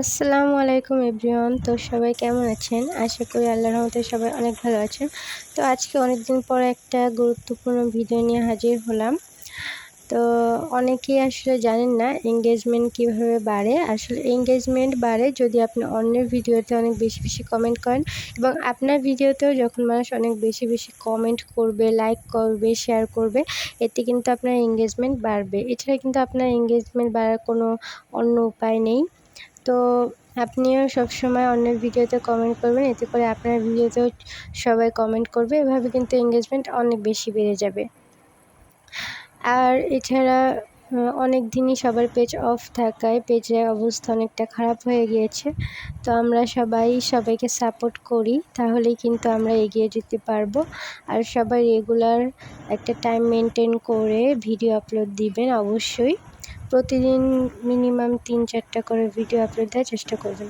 আসসালামু আলাইকুম এভরিওয়ান। তো সবাই কেমন আছেন? আশা করি আল্লাহর রহমতে সবাই অনেক ভালো আছেন। তো আজকে অনেক দিন পর একটা গুরুত্বপূর্ণ ভিডিও নিয়ে হাজির হলাম। তো অনেকেই আসলে জানেন না এঙ্গেজমেন্ট কীভাবে বাড়ে। আসলে এঙ্গেজমেন্ট বাড়ে যদি আপনি অন্যের ভিডিওতে অনেক বেশি বেশি কমেন্ট করেন এবং আপনার ভিডিওতেও যখন মানুষ অনেক বেশি বেশি কমেন্ট করবে লাইক করবে শেয়ার করবে, এতে কিন্তু আপনার এঙ্গেজমেন্ট বাড়বে। এছাড়া কিন্তু আপনার এঙ্গেজমেন্ট বাড়ার কোনো অন্য উপায় নেই। তো আপনিও সবসময় অন্যের ভিডিওতে কমেন্ট করবেন, এতে করে আপনার ভিডিওতেও সবাই কমেন্ট করবে। এভাবে কিন্তু এঙ্গেজমেন্ট অনেক বেশি বেড়ে যাবে। আর এছাড়া অনেক দিনই সবার পেজ অফ থাকায় পেজের অবস্থা অনেকটা খারাপ হয়ে গিয়েছে। তো আমরা সবাই সবাইকে সাপোর্ট করি, তাহলেই কিন্তু আমরা এগিয়ে যেতে পারব। আর সবাই রেগুলার একটা টাইম মেনটেন করে ভিডিও আপলোড দিবেন অবশ্যই। প্রতিদিন মিনিমাম তিন চারটা করে ভিডিও আপলোড দেওয়ার চেষ্টা করবেন।